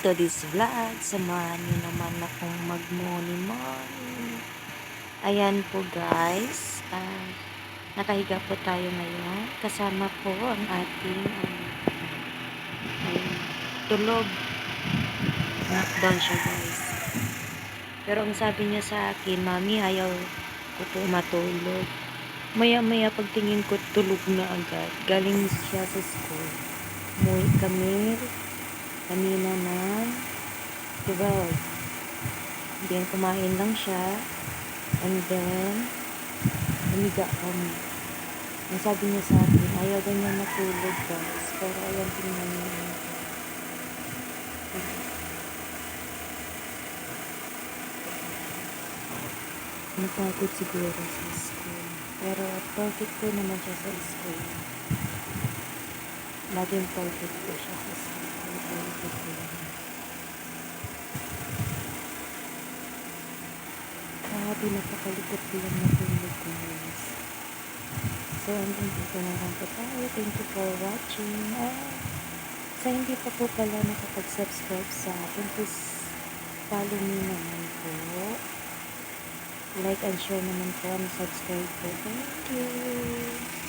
to this vlog. Samahan niyo naman akong mag-morning morning. Ayan po guys. Uh, nakahiga po tayo ngayon. Kasama po ang ating uh, uh, tulog. Knockdown siya guys. Pero ang sabi niya sa akin, Mami, ayaw ko po matulog. Maya-maya pagtingin ko, tulog na agad. Galing siya sa school. Umuwi kami kanina na 12. Then, kumain lang siya. And then, humiga kami. Ang sabi niya sa akin, ayaw niya matulog guys. Pero ayan tingnan niya. Napagod siguro sa school. Pero perfect po naman siya sa school. Laging perfect po siya sa school. Perfect po naman. Grabe, napakalikot ko lang natulog guys. So, hanggang dito na lang po tayo. Thank you for watching. Ah, sa hindi pa po pala nakapag-subscribe sa akin, please follow me naman po. Like and share naman po and subscribe po. Thank you.